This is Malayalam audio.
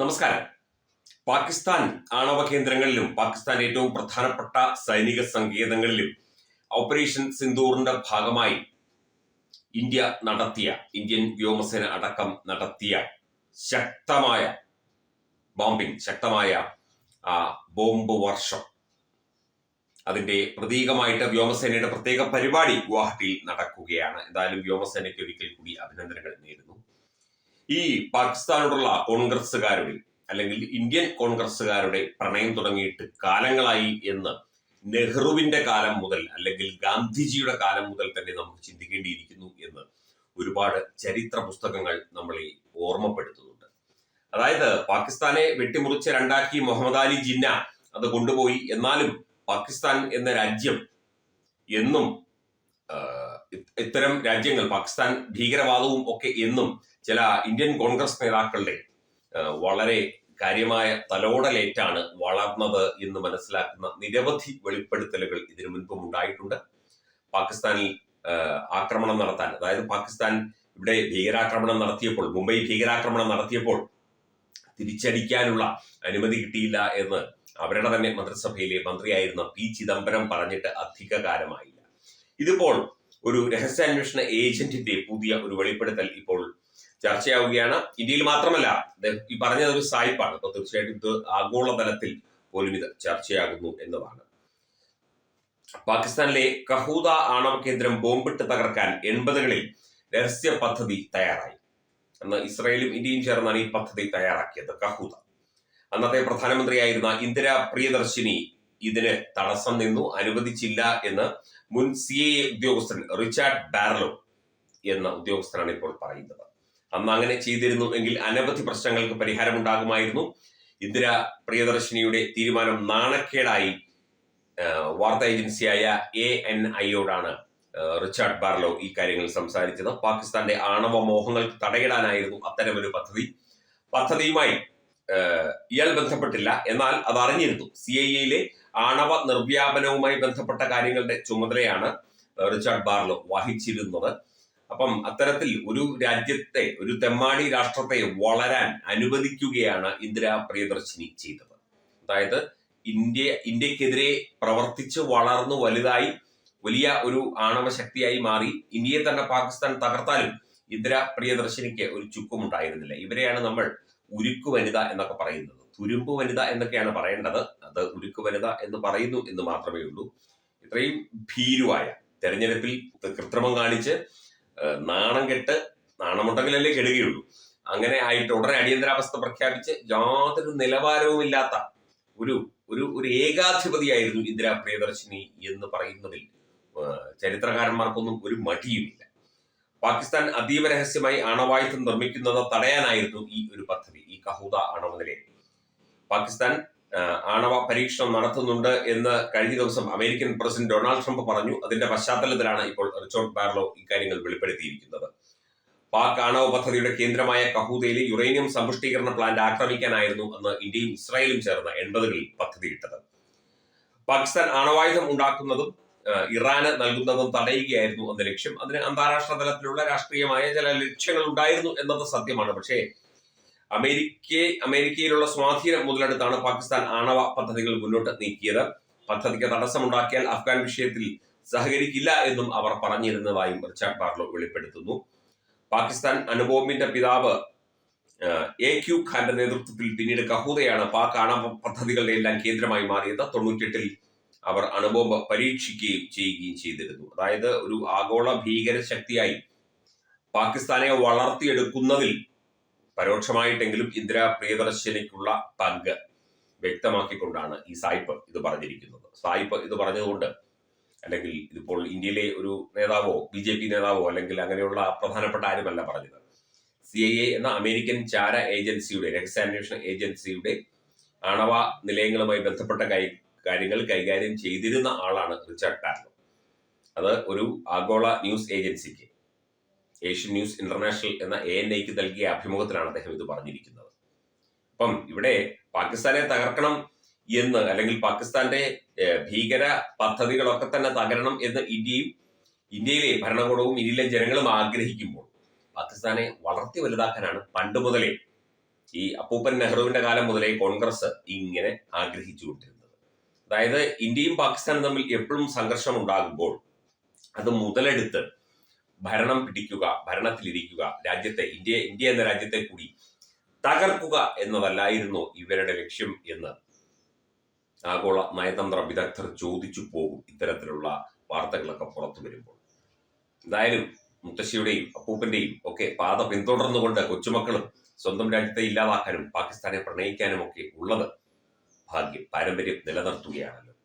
നമസ്കാരം. പാകിസ്ഥാൻ ആണവ കേന്ദ്രങ്ങളിലും പാകിസ്ഥാൻ ഏറ്റവും പ്രധാനപ്പെട്ട സൈനിക സങ്കേതങ്ങളിലും ഓപ്പറേഷൻ സിന്ദൂറിന്റെ ഭാഗമായി ഇന്ത്യ നടത്തിയ ഇന്ത്യൻ വ്യോമസേന അടക്കം നടത്തിയ ശക്തമായ ബോംബിംഗ് ശക്തമായ ബോംബ് വർഷം. അതിന്റെ പ്രതീകമായിട്ട് വ്യോമസേനയുടെ പ്രത്യേക പരിപാടി ഗുവാഹട്ടിയിൽ നടക്കുകയാണ്. എന്തായാലും വ്യോമസേനയ്ക്ക് ഒരിക്കൽ കൂടി അഭിനന്ദനങ്ങൾ നേരുന്നു. ഈ പാകിസ്ഥാനോടുള്ള കോൺഗ്രസ്സുകാരുടെ അല്ലെങ്കിൽ ഇന്ത്യൻ കോൺഗ്രസ്സുകാരുടെ പ്രണയം തുടങ്ങിയിട്ട് കാലങ്ങളായി എന്ന് നെഹ്റുവിന്റെ കാലം മുതൽ അല്ലെങ്കിൽ ഗാന്ധിജിയുടെ കാലം മുതൽ തന്നെ നമുക്ക് ചിന്തിക്കേണ്ടിയിരിക്കുന്നു എന്ന് ഒരുപാട് ചരിത്ര പുസ്തകങ്ങൾ നമ്മളെ ഓർമ്മപ്പെടുത്തുന്നുണ്ട്. അതായത് പാകിസ്ഥാനെ വെട്ടിമുറിച്ച് രണ്ടാക്കി മുഹമ്മദ് അലി ജിന്ന അത് കൊണ്ടുപോയി. എന്നാലും പാകിസ്ഥാൻ എന്ന രാജ്യം എന്നും ഇത്തരം രാജ്യങ്ങൾ പാകിസ്ഥാൻ ഭീകരവാദവും ഒക്കെ എന്നും ചില ഇന്ത്യൻ കോൺഗ്രസ് നേതാക്കളുടെ വളരെ കാര്യമായ തലോടലേറ്റാണ് വളർന്നത് എന്ന് മനസ്സിലാക്കുന്ന നിരവധി വെളിപ്പെടുത്തലുകൾ ഇതിനു മുൻപും ഉണ്ടായിട്ടുണ്ട്. പാകിസ്ഥാനിൽ ആക്രമണം നടത്താൻ അതായത് പാകിസ്ഥാൻ ഇവിടെ ഭീകരാക്രമണം നടത്തിയപ്പോൾ മുംബൈ ഭീകരാക്രമണം നടത്തിയപ്പോൾ തിരിച്ചടിക്കാനുള്ള അനുമതി കിട്ടിയില്ല എന്ന് അവരുടെ തന്നെ മന്ത്രിസഭയിലെ മന്ത്രിയായിരുന്ന പി ചിദംബരം പറഞ്ഞിട്ട് അധിക കാലമായില്ല ഇതിപ്പോൾ ഒരു രഹസ്യാന്വേഷണ ഏജന്റിന്റെ പുതിയ ഒരു വെളിപ്പെടുത്തൽ ഇപ്പോൾ ചർച്ചയാവുകയാണ്. ഇന്ത്യയിൽ മാത്രമല്ല ഈ പറഞ്ഞത് ഒരു സായിപ്പാണ്. അപ്പൊ തീർച്ചയായിട്ടും ഇത് ആഗോളതലത്തിൽ പോലും ഇത് ചർച്ചയാകുന്നു എന്നതാണ്. പാകിസ്ഥാനിലെ കഹൂദ ആണവ കേന്ദ്രം ബോംബിട്ട് തകർക്കാൻ എൺപതുകളിൽ രഹസ്യ പദ്ധതി തയ്യാറായി. അന്ന് ഇസ്രായേലും ഇന്ത്യയും ചേർന്നാണ് ഈ പദ്ധതി തയ്യാറാക്കിയത് കഹൂദ. അന്നത്തെ പ്രധാനമന്ത്രിയായിരുന്ന ഇന്ദിരാ പ്രിയദർശിനി ഇതിന് തടസ്സം നിന്നു അനുവദിച്ചില്ല എന്ന് മുൻ സി എ ഉദ്യോഗസ്ഥൻ റിച്ചാർഡ് ബാർലോ എന്ന ഉദ്യോഗസ്ഥനാണ് ഇപ്പോൾ പറയുന്നത്. അന്ന് അങ്ങനെ ചെയ്തിരുന്നു എങ്കിൽ അനവധി പ്രശ്നങ്ങൾക്ക് പരിഹാരമുണ്ടാകുമായിരുന്നു. ഇന്ദിര പ്രിയദർശിനിയുടെ തീരുമാനം നാണക്കേടായി വാർത്താ ഏജൻസിയായ എ എൻ ഐയോടാണ് റിച്ചാർഡ് ബാർലോ ഈ കാര്യങ്ങൾ സംസാരിച്ചത്. പാകിസ്ഥാന്റെ ആണവ മോഹങ്ങൾക്ക് തടയിടാനായിരുന്നു അത്തരമൊരു പദ്ധതി. പദ്ധതിയുമായി ഇയാൾ ബന്ധപ്പെട്ടില്ല. എന്നാൽ അത് അറിഞ്ഞിരുന്നു സി ഐ എയിലെ ആണവ നിർവ്യാപനവുമായി ബന്ധപ്പെട്ട കാര്യങ്ങളുടെ ചുമതലയാണ് റിച്ചാർഡ് ബാർലോ വഹിച്ചിരുന്നത്. അപ്പം അത്തരത്തിൽ ഒരു രാജ്യത്തെ ഒരു തെമ്മാടി രാഷ്ട്രത്തെ വളരാൻ അനുവദിക്കുകയാണ് ഇന്ദിര പ്രിയദർശിനി ചെയ്തത്. അതായത് ഇന്ത്യ ഇന്ത്യക്കെതിരെ പ്രവർത്തിച്ച് വളർന്നു വലുതായി വലിയ ഒരു ആണവ ശക്തിയായി മാറി ഇന്ത്യയെ തന്നെ പാകിസ്ഥാൻ തകർത്താലും ഇന്ദിര പ്രിയദർശിനിക്ക് ഒരു ചുക്കും ഉണ്ടായിരുന്നില്ല. ഇവരെയാണ് നമ്മൾ ഉരുക്കു വനിത എന്നൊക്കെ പറയുന്നത്. തുരുമ്പ് വനിത എന്നൊക്കെയാണ് പറയേണ്ടത്. അത് ഉരുക്ക് വനിത എന്ന് പറയുന്നു എന്ന് മാത്രമേ ഉള്ളൂ. ഇത്രയും ഭീരുവായ തെരഞ്ഞെടുപ്പിൽ കൃത്രിമം കാണിച്ച് നാണം കെട്ട് നാണമുണ്ടെങ്കിലല്ലേ കെടുകയുള്ളൂ. അങ്ങനെ ആയിട്ട് ഉടനെ അടിയന്തരാവസ്ഥ പ്രഖ്യാപിച്ച് യാതൊരു നിലവാരവും ഇല്ലാത്ത ഒരു ഒരു ഒരു ഏകാധിപതിയായിരുന്നു ഇന്ദിരാ പ്രിയദർശിനി എന്ന് പറയുന്നതിൽ ചരിത്രകാരന്മാർക്കൊന്നും ഒരു മടിയുമില്ല. പാകിസ്ഥാൻ അതീവ രഹസ്യമായി ആണവായുധം നിർമ്മിക്കുന്നത് തടയാനായിരുന്നു ഈ ഒരു പദ്ധതി. ഈ കഹൂദ ആണവ നിലയം പാകിസ്ഥാൻ ആണവ പരീക്ഷണം നടത്തുന്നുണ്ട് എന്ന് കഴിഞ്ഞ ദിവസം അമേരിക്കൻ പ്രസിഡന്റ് ഡൊണാൾഡ് ട്രംപ് പറഞ്ഞു. അതിന്റെ പശ്ചാത്തലത്തിലാണ് ഇപ്പോൾ റിച്ചോർഡ് ബാർലോ ഇക്കാര്യങ്ങൾ വെളിപ്പെടുത്തിയിരിക്കുന്നത്. പാക് ആണവ പദ്ധതിയുടെ കേന്ദ്രമായ കഹൂദയിലെ യുറേനിയം സമ്പുഷ്ടീകരണ പ്ലാന്റ് ആക്രമിക്കാനായിരുന്നു അന്ന് ഇന്ത്യയും ഇസ്രായേലും ചേർന്ന് എൺപതുകളിൽ പദ്ധതിയിട്ടത്. പാകിസ്ഥാൻ ആണവായുധം ഉണ്ടാക്കുന്നതും ഇറാന് നൽകുന്നതും തടയുകയായിരുന്നു അന്ന് ലക്ഷ്യം. അതിന് അന്താരാഷ്ട്ര തലത്തിലുള്ള രാഷ്ട്രീയമായ ചില ലക്ഷ്യങ്ങൾ ഉണ്ടായിരുന്നു എന്നത് സത്യമാണ്. പക്ഷേ അമേരിക്ക അമേരിക്കയിലുള്ള സ്വാധീനം മുതലെടുത്താണ് പാകിസ്ഥാൻ ആണവ പദ്ധതികൾ മുന്നോട്ട് നീക്കിയത്. പദ്ധതിക്ക് തടസ്സമുണ്ടാക്കിയാൽ അഫ്ഗാൻ വിഷയത്തിൽ സഹകരിക്കില്ല എന്നും അവർ പറഞ്ഞിരുന്നതായും റിച്ചാർഡ് ബാർലോ വെളിപ്പെടുത്തുന്നു. പാകിസ്ഥാൻ അണുബോംബിന്റെ പിതാവ് എ ക്യു ഖാന്റെ നേതൃത്വത്തിൽ പിന്നീട് കഹൂദയാണ് പാക് ആണവ പദ്ധതികളുടെ എല്ലാം കേന്ദ്രമായി മാറിയത്. തൊണ്ണൂറ്റെട്ടിൽ അവർ അണുബോംബ് പരീക്ഷിക്കുകയും ചെയ്യുകയും ചെയ്തിരുന്നു. അതായത് ഒരു ആഗോള ഭീകര ശക്തിയായി പാകിസ്ഥാനെ വളർത്തിയെടുക്കുന്നതിൽ പരോക്ഷമായിട്ടെങ്കിലും ഇന്ദിരാ പ്രിയദർശിനിക്കുള്ള പങ്ക് വ്യക്തമാക്കിക്കൊണ്ടാണ് ഈ സായിപ്പ് ഇത് പറഞ്ഞിരിക്കുന്നത്. സായിപ്പ് ഇത് പറഞ്ഞതുകൊണ്ട് അല്ലെങ്കിൽ ഇതിപ്പോൾ ഇന്ത്യയിലെ ഒരു നേതാവോ ബി ജെ പി നേതാവോ അല്ലെങ്കിൽ അങ്ങനെയുള്ള പ്രധാനപ്പെട്ട ആരുമല്ല പറഞ്ഞത്. സി ഐ എ എന്ന അമേരിക്കൻ ചാര ഏജൻസിയുടെ രഹസ്യാന്വേഷണ ഏജൻസിയുടെ ആണവ നിലയങ്ങളുമായി ബന്ധപ്പെട്ട കൈ- കാര്യങ്ങൾ കൈകാര്യം ചെയ്തിരുന്ന ആളാണ് റിച്ചാർഡ് ബാർലോ അത് ഒരു ആഗോള ന്യൂസ് ഏജൻസിക്ക് ഏഷ്യൻ ന്യൂസ് ഇന്റർനാഷണൽ എന്ന എ എൻ ഐക്ക് നൽകിയ അഭിമുഖത്തിലാണ് അദ്ദേഹം ഇത് പറഞ്ഞിരിക്കുന്നത്. അപ്പം ഇവിടെ പാകിസ്ഥാനെ തകർക്കണം എന്ന് അല്ലെങ്കിൽ പാകിസ്ഥാന്റെ ഭീകര പദ്ധതികളൊക്കെ തന്നെ തകരണം എന്ന് ഇന്ത്യയും ഇന്ത്യയിലെ ഭരണകൂടവും ഇന്ത്യയിലെ ജനങ്ങളും ആഗ്രഹിക്കുമ്പോൾ പാകിസ്ഥാനെ വളർത്തി വലുതാക്കാനാണ് പണ്ട് മുതലേ ഈ അപ്പൂപ്പൻ നെഹ്റുവിന്റെ കാലം മുതലേ കോൺഗ്രസ് ഇങ്ങനെ ആഗ്രഹിച്ചുകൊണ്ടിരുന്നത്. അതായത് ഇന്ത്യയും പാകിസ്ഥാനും തമ്മിൽ എപ്പോഴും സംഘർഷം ഉണ്ടാകുമ്പോൾ അത് മുതലെടുത്ത് ഭരണം പിടിക്കുക ഭരണത്തിലിരിക്കുക രാജ്യത്തെ ഇന്ത്യ ഇന്ത്യ എന്ന രാജ്യത്തെ കൂടി തകർക്കുക എന്നതല്ലായിരുന്നു ഇവരുടെ ലക്ഷ്യം എന്ന് ആഗോള നയതന്ത്ര വിദഗ്ധർ ചോദിച്ചു പോകും ഇത്തരത്തിലുള്ള വാർത്തകളൊക്കെ പുറത്തു വരുമ്പോൾ. എന്തായാലും മുത്തശ്ശിയുടെയും അപ്പൂപ്പന്റെയും ഒക്കെ പാത പിന്തുടർന്നുകൊണ്ട് കൊച്ചുമക്കളും സ്വന്തം രാജ്യത്തെ ഇല്ലാതാക്കാനും പാകിസ്ഥാനെ പ്രണയിക്കാനും ഒക്കെ ഉള്ളത് ഭാഗ്യം പാരമ്പര്യം നിലനിർത്തുകയാണല്ലോ.